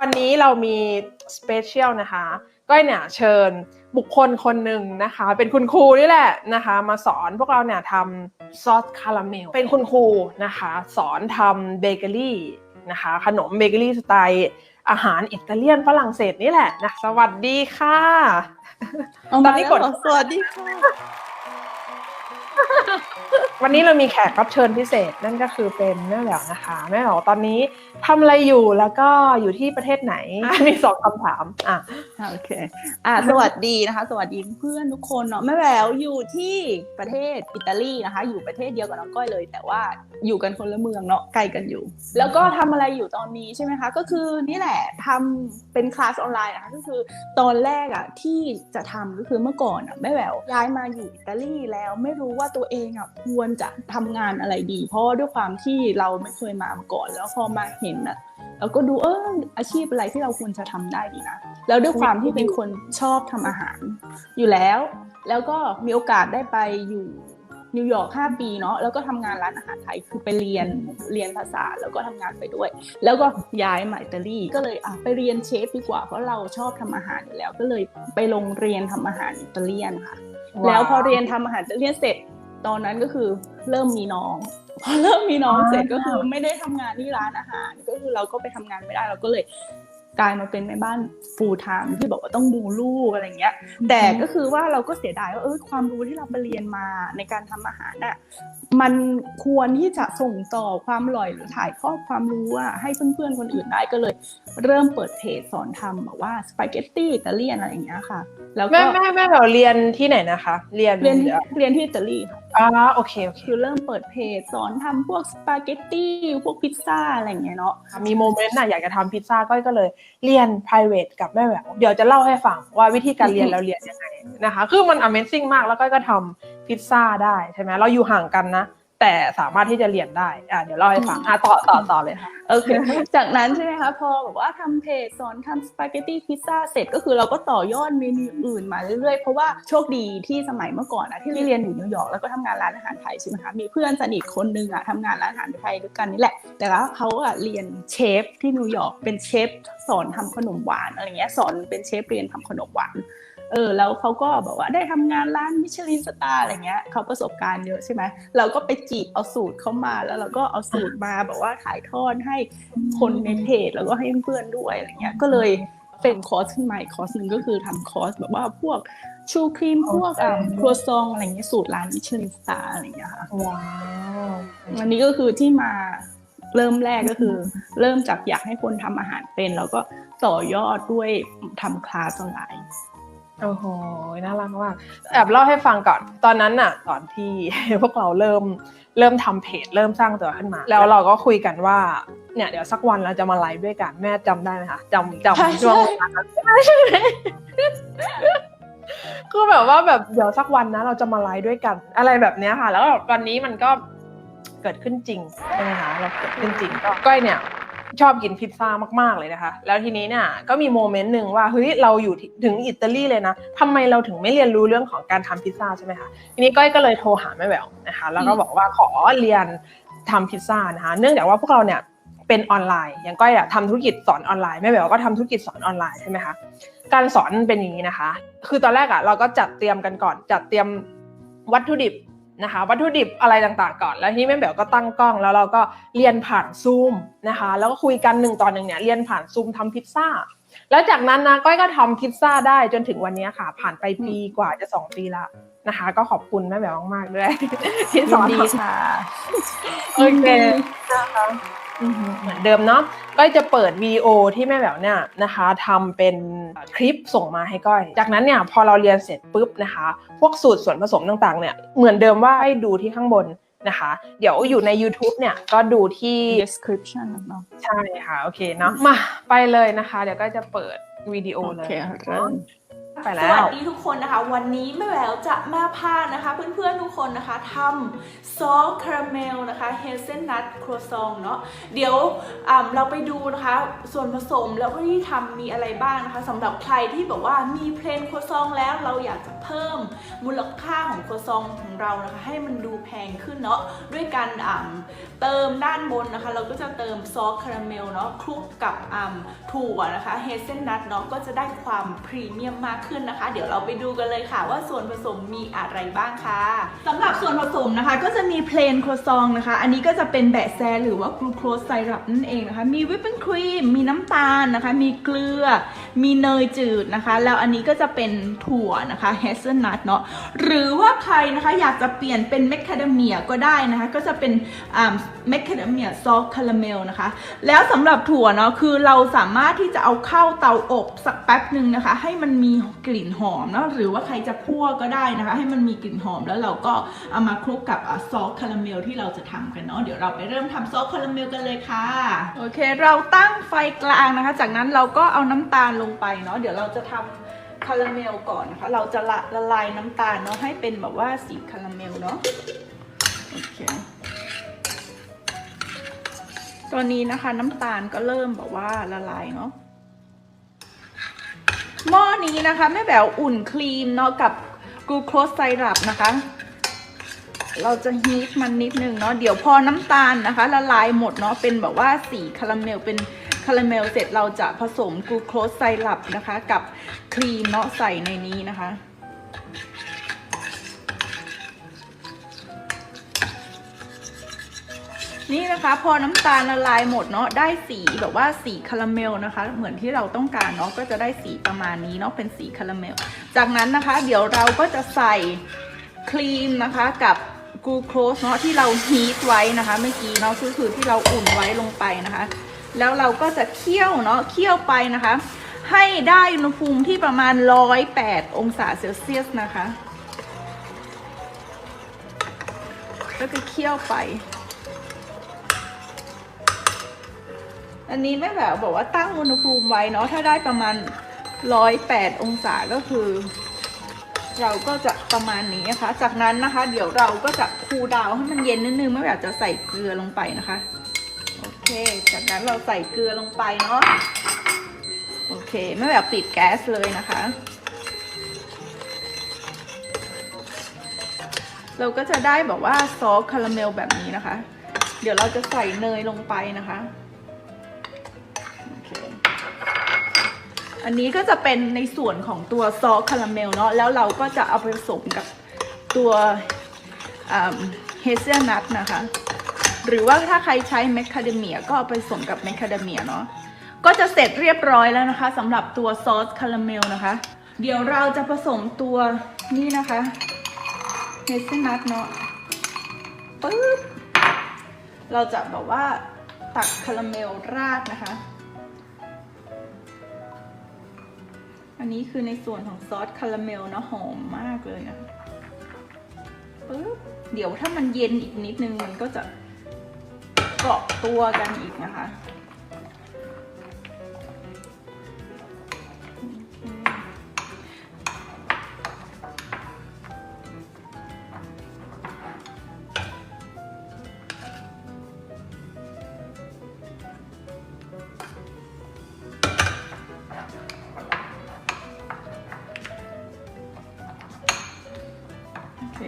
วันนี้เรามีสเปเชียลนะคะ ก้อยเนี่ยเชิญบุคคลคนหนึ่งนะคะ เป็นคุณครูนี่แหละนะคะ มาสอนพวกเราเนี่ยทำซอสคาราเมล เป็นคุณครูนะคะ สอนทำเบเกอรี่นะคะ ขนมเบเกอรี่สไตล์อาหารอิตาเลียนฝรั่งเศสนี่แหละนะสวัสดีค่ะ ตอนนี้กดสวัสดีค่ะ วันนี้เรามีแขกรับเชิญพิเศษนั่นก็คือเป็นแม่แหววนะคะ แม่แหววตอนนี้ทำอะไรอยู่แล้วก็อยู่ที่ประเทศไหน มีสองคำถามอะโอเคอ่าสวัสดีนะคะ สวัสดีเพื่อนทุกคนเนาะแม่แหววอยู่ที่ประเทศอิตาลีนะคะ อยู่ประเทศเดียวกับน้องก้อยเลย แต่ว่าอยู่กันคนละเมืองเนาะไกลกันอยู่ แล้วก็ทำอะไรอยู่ตอนนี้ใช่ไหมคะ ก็คือนี่แหละทำเป็นคลาสออนไลน์นะคะก็คือตอนแรกอะที่จะทำก็คือเมื่อก่อนอะแม่แหววย้ายมาอยู่อิตาลีแล้วไม่รู้ว่าตัวเองอะควรจะทำงานอะไรดี เพราะว่าด้วยความที่เราไม่เคยมามาก่อน แล้วพอมาเห็นอะแล้วก็ดูเอออาชีพอะไรที่เราควรจะทำได้ดีนะแล้วด้วยความที่เป็นคนชอบทำอาหาร อยู่แล้ว แล้วก็มีโอกาสได้ไปอยู่นิวยอร์ก5ปีเนาะแล้วก็ทำงานร้านอาหารไทยคือไปเรียนเรียนภาษาแล้วก็ทำงานไปด้วย แล้วก็ย้ายมาอิตาลีก็เลยอะไปเรียนเชฟดีกว่าเพราะเราชอบทำอาหารอยู่แล้ว ก็เลยไปลงเรียนทำอาหารอิตาเลียนค่ะ แล้วพอเรียนทำอาหารอิตาเลียนเสร็จ ตอนนั้นก็คือเริ่มมีน้อง พอเริ่มมีน้องเสร็จก็คือไม่ได้ทำงานที่ร้านอาหาร ก็คือเราก็ไปทำงานไม่ได้เราก็เลย กลายมาเป็นแม่บ้าน full time ที่บอกว่าต้องดูลูกอะไรเงี้ย แต่ก็คือว่าเราก็เสียดายว่าเออความรู้ที่เราไปเรียนมาในการทำอาหารน่ะมันควรที่จะส่งต่อความอร่อยหรือถ่ายทอดความรู้อะให้เพื่อนๆคนอื่นได้ก็เลย เริ่มเปิดเพจสอนทำแบบว่าสปาเกตตี้อิตาเลียนอะไรอย่างเงี้ยค่ะ แล้วก็แม่แม่แม่แบบเรียนที่ไหนนะคะ เรียนเรียนที่เรียนที่อิตาลีค่ะอ่าโอเคโอเคคือเริ่มเปิดเพจสอนทำพวกสปาเกตตี้พวกพิซซ่าอะไรอย่างเงี้ยเนาะมีโมเมนต์น่ะอยากจะทำพิซซ่าก้อยก็เลยเรียน private กับแม่แหววเดี๋ยวจะเล่าให้ฟังว่าวิธีการเรียนเราเรียนยังไงนะคะ คือมัน Amazing มากแล้วก้อยก็ทำพิซซ่าได้ใช่ไหมเราอยู่ห่างกันนะ แต่สามารถที่จะเรียนได้อะเดี๋ยวเล่าให้ฟังอะต่อต่อต่อเลยค่ะโอเคจากนั้นใช่ไหมคะพอแบบว่าทำเพจสอนทำสปาเกตตี้พิซซ่าเสร็จก็คือเราก็ต่อยอดเมนูอื่นมาเรื่อยๆ เพราะว่าโชคดีที่สมัยเมื่อก่อนอะที่เรียนอยู่นิวยอร์กแล้วก็ทำงานร้านอาหารไทยใช่ไหมคะมีเพื่อนสนิทคนหนึงอะทำงานร้านอาหารไทยด้วยกันนี่แหละ แต่ว่าเขาอะเรียนเชฟที่นิวยอร์กเป็นเชฟสอนทำขนมหวานอะไรเงี้ยสอนเป็นเชฟเรียนทำขนมหวาน เออแล้วเขาก็บอกว่าได้ทำงานร้านมิชลินสตาร์อะไรเงี้ยเขาประสบการณ์เยอะใช่ไหมเราก็ไปจีบเอาสูตรเขามาแล้วเราก็เอาสูตรมาแบบว่าถ่ายทอดให้คนในเพจแล้วก็ให้เพื่อนด้วยอะไรเงี้ยก็เลยเป็นคอร์สขึ้นมาอีกคอร์สหนึ่งก็คือทำคอร์สแบบว่าพวกชูครีมพวกอ่าครัวซองอะไรเงี้ยสูตรร้านมิชลินสตาร์อะไรเงี้ยค่ะว้าวอันนี้ก็คือที่มาเริ่มแรกก็คือ เริ่มจากอยากให้คนทำอาหารเป็น แล้วก็ต่อยอดด้วยทำคลาสออนไลน์ โอ้โห น่ารักมากแอบเล่าให้ฟังก่อน ตอนนั้นน่ะ ตอนที่พวกเราเริ่มเริ่มทำเพจ เริ่มสร้างตัวขึ้นมา แล้วเราก็คุยกันว่า เนี่ยเดี๋ยวสักวันเราจะมาไลฟ์ด้วยกัน แม่จำได้ไหมคะจำจำใช่ช่วงเวลานั้นได้ใช่ไหมคือแบบว่าแบบเดี๋ยวสักวันนะเราจะมาไลฟ์ด้วยกัน อะไรแบบเนี้ยค่ะ แล้วแบบวันนี้มันก็เกิดขึ้นจริงใช่ไหมคะเราเกิดขึ้นจริงก็ก้อยเนี่ย ชอบกินพิซซ่ามากๆเลยนะคะ แล้วทีนี้เนี่ยก็มีโมเมนต์หนึ่งว่าเฮ้ยเราอยู่ถึงอิตาลีเลยนะทำไมเราถึงไม่เรียนรู้เรื่องของการทำพิซซ่าใช่ไหมคะทีนี้ก้อยก็เลยโทรหาแม่แหววนะคะ แล้วก็บอกว่าขอเรียนทำพิซซ่านะคะเนื่องจากว่าพวกเราเนี่ยเป็นออนไลน์ อย่างก้อยอะทำธุรกิจสอนออนไลน์แม่แหววก็ทำธุรกิจสอนออนไลน์ใช่ไหมคะการสอนเป็นอย่างนี้นะคะ คือตอนแรกอะเราก็จัดเตรียมกันก่อนจัดเตรียมวัตถุดิบ นะคะวัตถุดิบอะไรต่างๆก่อน แล้วทีนี้แม่แป๋วก็ตั้งกล้อง แล้วเราก็เรียนผ่านซูมนะคะ แล้วก็คุยกันหนึ่งต่อหนึ่งเนี่ยเรียนผ่านซูมทำพิซซ่า แล้วจากนั้นนะก้อยก็ทำพิซซ่าได้จนถึงวันนี้ค่ะ ผ่านไปปีกว่าจะสองปีละนะคะ ก็ขอบคุณแม่แป๋วมากๆด้วยที่สยิอนนดีทำค่ะโอเคนะคะอือหือ เหมือนเดิมเนาะก้อยจะเปิดวิดีโอที่แม่แหววเนี่ยนะคะทำเป็นคลิปส่งมาให้ก้อย จากนั้นเนี่ยพอเราเรียนเสร็จปุ๊บนะคะ พวกสูตรส่วนผสมต่างๆเนี่ยเหมือนเดิมว่าให้ดูที่ข้างบนนะคะ เดี๋ยวอยู่ใน YouTube เนี่ยก็ดูที่ description เนาะใช่ค่ะ โอเคเนาะมาไปเลยนะคะ เดี๋ยวก็จะเปิดวิดีโอโอเลยเคเริ่ม ไปสแล้ววัสดีทุกคนนะคะ วันนี้แม่แหววจะมาพานะคะ เพื่อนๆทุกคนนะคะทำซอสคาราเมลนะคะเฮเซนนัทครัวซองเนาะเดี๋ยวเราไปดูนะคะส่วนผสมแล้วก็ที่ทำมีอะไรบ้างนะคะสำหรับใครที่แบบว่ามีเพลนครัวซองแล้วเราอยากจะเพิ่มมูลค่าของครัวซองของเรานะคะ ให้มันดูแพงขึ้นเนาะด้วยการเติมด้านบนนะคะ เราก็จะเติมซอสคาราเมลเนาะคลุกกับถั่วนะคะเฮเซนนัทเนาะก็จะได้ความพรีเมียมมากขึ้นนะคะ เดี๋ยวเราไปดูกันเลยค่ะ ว่าส่วนผสมมีอะไรบ้างค่ะสำหรับส่วนผสมนะคะ ก็จะมีเพลนโครซองนะคะ อันนี้ก็จะเป็นแบะแซหรือว่ากลูโคสไซรัปนั่นเองนะคะ มีวิปปิ้งครีม มีน้ำตาลนะคะ มีเกลือ มีเนยจืดนะคะ แล้วอันนี้ก็จะเป็นถั่วนะคะเฮเซนนัทเนาะหรือว่าใครนะคะอยากจะเปลี่ยนเป็นแมคคาเดเมียก็ได้นะคะ ก็จะเป็นอ่าแมคคาเดเมียซอสคาราเมลนะคะ แล้วสำหรับถั่วเนาะคือเราสามารถที่จะเอาเข้าเตาอบสักแป๊บหนึ่งนะคะ ให้มันมีกลิ่นหอมเนาะหรือว่าใครจะคั่วก็ได้นะคะ ให้มันมีกลิ่นหอมแล้วเราก็เอามาคลุกกับซอสคาราเมลที่เราจะทำกันเนาะเดี๋ยวเราไปเริ่มทำซอสคาราเมลกันเลยค่ะโอเค เราตั้งไฟกลางนะคะ จากนั้นเราก็เอาน้ำตาลลงไปเนาะเดี๋ยวเราจะทำคาราเมลก่อนนะคะ เราจะละละลายน้ำตาลเนาะให้เป็นแบบว่าสีคาราเมลเนาะโอเคตอนนี้นะคะน้ำตาลก็เริ่มแบบว่าละลายเนาะหม้อนี้นะคะแม่แบวอุ่นครีมเนาะกับกลูโคสไซรัปนะคะ เราจะฮีทมันนิดนึงเนาะเดี๋ยวพอน้ำตาลนะคะ ละลายหมดเนาะเป็นแบบว่าสีคาราเมลเป็นาราเมลเสร็จเราจะผสมกลูโคสไซรัปนะคะ กับครีมเนาะใส่ในนี้นะคะ นี่นะคะพอน้ำตาลละลายหมดเนาะได้สีแบบว่าสีคาราเมลนะคะ เหมือนที่เราต้องการเนาะก็จะได้สีประมาณนี้เนาะเป็นสีคาราเมล จากนั้นนะคะ เดี๋ยวเราก็จะใส่ครีมนะคะกับกลูโคสเนาะที่เราฮีทไว้นะคะเมื่อกี้เนาะก็คือที่เราอุ่นไว้ลงไปนะคะ แล้วเราก็จะเคี่ยวเนาะเคี่ยวไปนะคะ ให้ได้อุณหภูมิที่ประมาณ108องศาเซลเซียสนะคะแล้วก็เคี่ยวไป อันนี้แม่แบบบอกว่าตั้งอุณหภูมิไว้เนาะถ้าได้ประมาณร้อยแปดองศาก็คือ เราก็จะประมาณนี้นะคะ จากนั้นนะคะ เดี๋ยวเราก็จะคูลดาวให้มันเย็นนิดนึงแม่แบบจะใส่เกลือลงไปนะคะ โอเค จากนั้นเราใส่เกลือลงไปเนาะ โอเคแม่แบบปิดแก๊สเลยนะคะ เราก็จะได้แบบว่าซอสคาราเมลแบบนี้นะคะ เดี๋ยวเราจะใส่เนยลงไปนะคะ โอเค อันนี้ก็จะเป็นในส่วนของตัวซอสคาราเมลเนาะ แล้วเราก็จะเอาไปผสมกับตัวเฮเซลนัทนะคะ หรือว่าถ้าใครใช้แมคคาเดเมียก็เอาไปผสมกับแมคคาเดเมียเนาะก็จะเสร็จเรียบร้อยแล้วนะคะสำหรับตัวซอสคาราเมลนะคะ เดี๋ยวเราจะผสมตัวนี่นะคะเฮเซนัทเนาะปึ๊บเราจะแบบว่าตักคาราเมลราดนะคะ อันนี้คือในส่วนของซอสคาราเมลนะหอมมากเลยนะปึ๊บเดี๋ยวถ้ามันเย็นอีกนิดนึงมันก็จะ กาะตัวกันอีกนะคะ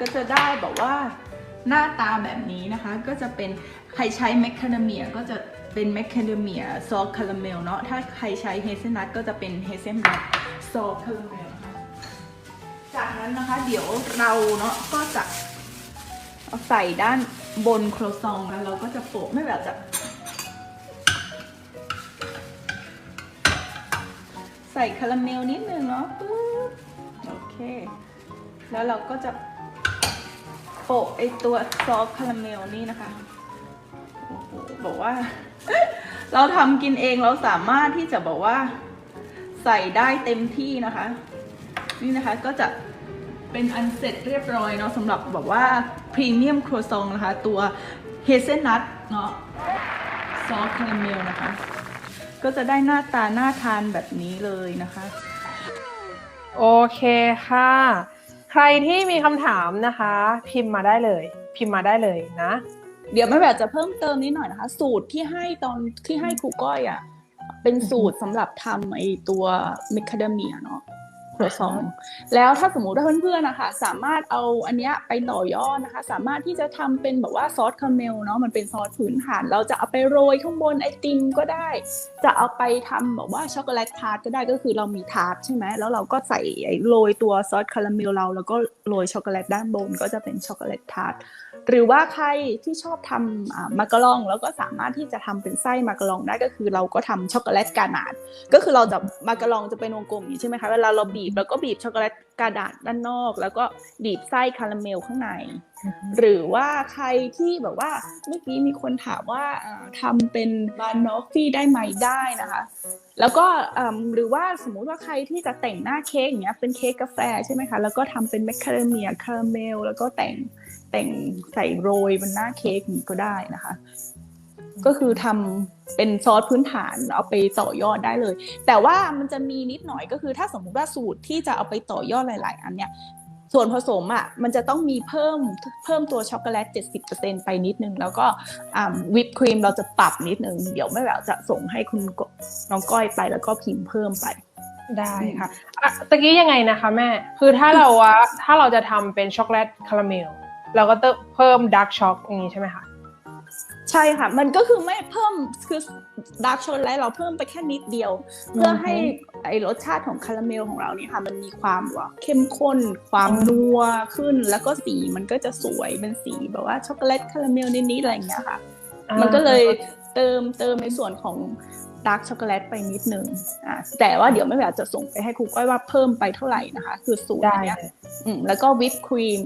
ก็จะได้แบบว่าหน้าตาแบบนี้นะคะ ก็จะเป็น ใครใช้แมคคาเดเมียก็จะเป็นแมคคาเดเมียซอสคาราเมลเนาะถ้าใครใช้เฮเซลนัทก็จะเป็นเฮเซลนัทซอสคาราเมลนะคะจากนั้นนะคะเดี๋ยวเราเนาะก็จะเอาใส่ด้านบนโครซองแล้วเราก็จะโปะไม่แบบจะใส่คาราเมลนิดนึงเนาะปึ๊บโอเค แล้วเราก็จะโปะไอตัวซอสคาราเมลนี่นะคะ บอกว่า เราทำกินเองเราสามารถที่จะบอกว่า ใส่ได้เต็มที่นะคะ นี่นะคะก็จะเป็นอันเสร็จเรียบร้อยเนาะสำหรับแบบว่าพรีเมียมครัวซองนะคะ ตัวเฮเซลนัทเนาะซอสคาราเมลนะคะ ก็จะได้หน้าตาน่าทานแบบนี้เลยนะคะ โอเคค่ะ ใครที่มีคำถามนะคะ พิมพ์มาได้เลย พิมพ์มาได้เลยนะ เดี๋ยวแม่แบบจะเพิ่มเติมนิดหน่อยนะคะ สูตรที่ให้ตอนที่ให้ครูก้อยอะเป็นสูตรสำหรับทำไอตัวมิคาเดเมียเนาะ ครัวซอง แล้วถ้าสมมติว่าเพื่อนๆนะคะสามารถเอาอันเนี้ยไปต่อยอดนะคะ สามารถที่จะทำเป็นแบบว่าซอสคาราเมลเนาะมันเป็นซอสพื้นฐาน เราจะเอาไปโรยข้างบนไอติมก็ได้ จะเอาไปทำแบบว่าช็อกโกแลตทาร์ตก็ได้ก็คือเรามีทาร์ตใช่ไหมแล้วเราก็ใส่โรยตัวซอสคาราเมลเรา แล้วก็โรยช็อกโกแลตด้านบนก็จะเป็นช็อกโกแลตทาร์ตหรือว่าใครที่ชอบทำอ่ามาการอง แล้วก็สามารถที่จะทำเป็นไส้มาการองได้ก็คือเราก็ทำช็อกโกแลตกานาดก็คือเราจะมาการองจะเป็นวงกลมอย่างนี้ใช่ไหมคะเวลาเราบีบเราก็บีบช็อกโกแลตกระดาษด้านนอก แล้วก็บีบไส้คาราเมลข้างใน หรือว่าใครที่แบบว่าเมื่อกี้มีคนถามว่าอ่าทำเป็นบานนอฟฟี่ได้ไหมได้นะคะ แล้วก็อืมหรือว่าสมมุติว่าใครที่จะแต่งหน้าเค้กอย่างเงี้ยเป็นเค้กกาแฟใช่ไหมคะ แล้วก็ทำเป็นแมคคาเดเมียคาราเมลแล้วก็แต่งแต่งใส่โรยบนหน้าเค้กอย่างนี้ก็ได้นะคะ ก็คือทำเป็นซอสพื้นฐานเอาไปต่อยอดได้เลย แต่ว่ามันจะมีนิดหน่อยก็คือถ้าสมมุติว่าสูตรที่จะเอาไปต่อยอดหลาย ๆ อันเนี่ยส่วนผสมอะมันจะต้องมีเพิ่มเพิ่มตัวช็อกโกแลต 70%ไปนิดนึง แล้วก็วิปครีมเราจะปรับนิดนึง เดี๋ยวแม่แบบจะส่งให้คุณน้องก้อยไปแล้วก็พิมพ์เพิ่มไปได้ค่ะะตะกี้ยังไงนะคะแม่ คือถ้าเราว่าถ้าเราจะทำเป็นช็อกโกแลตคาราเมลเราก็ต้องเพิ่มดาร์กช็อกอย่างนี้ใช่ไหมคะ ใช่ค่ะ มันก็คือไม่เพิ่มคือดาร์กช็อกโกแลตเราเพิ่มไปแค่นิดเดียว เพื่อให้ไอรสชาติของคาราเมลของเราเนี่ยค่ะ มันมีความว่าเข้มข้น ความนัวขึ้นแล้วก็สีมันก็จะสวยเป็นสีแบบว่าช็อกโกแลตคาราเมลนิดๆอะไรอย่างเงี้ยค่ะ มันก็เลยเติมเติมในส่วนของ ดาร์กช็อกโกแลตไปนิดนึงอ่าแต่ว่าเดี๋ยวไม่แบบจะส่งไปให้ครูก้อยว่าเพิ่มไปเท่าไหร่นะคะ คือสูตรได้อันเนี้ยเลยอืมแล้วก็วิปครีม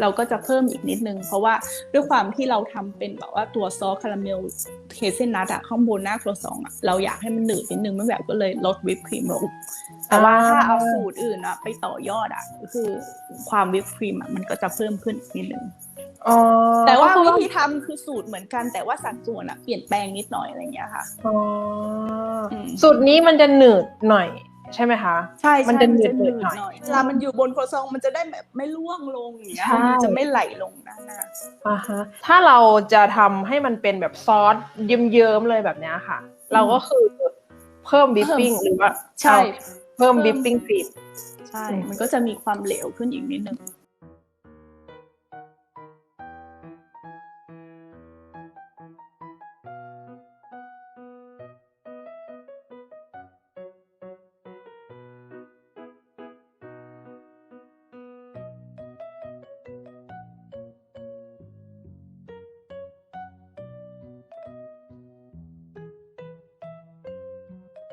เราก็จะเพิ่มอีกนิดนึง เพราะว่าด้วยความที่เราทำเป็นแบบว่าตัวซอสคาราเมลเฮเซนนัทอะข้างบนหน้าครัวซองอะเราอยากให้มันหนืดนิดนึงไม่แบบก็เลยลดวิปครีมลงแต่ว่าถ้าเอาสูตรอื่นอะไปต่อยอดอะก็คือความวิปครีมอะมันก็จะเพิ่มขึ้นนิดนึงอ๋อ แต่ว่าก็คือวิธีทำคือสูตรเหมือนกันแต่ว่าสัดส่วนอะเปลี่ยนแปลงนิดหน่อยอะไรอย่างเงี้ยค่ะอ๋ออมสูตรนี้มันจะหนืดหน่อยใช่ไหมคะ ใช่มันใช่จะหนืดหนืดหน่อยหน่อยเวลามันอยู่บนครัวซองมันจะได้แบบไม่ร่วงลงอย่างเงี้ยใช่มันจะไม่ไหลลงด้านหน้าอ่าฮะถ้าเราจะทำให้มันเป็นแบบซอสเยิ้มๆเลยแบบเนี้ยค่ะ เราก็คือเพิ่มบิปปิ้งหรือว่าใช่เอาเพิ่มเพิ่มบิปปิ้งครีมใช่ มันก็จะมีความเหลวขึ้นอีกนิดนึง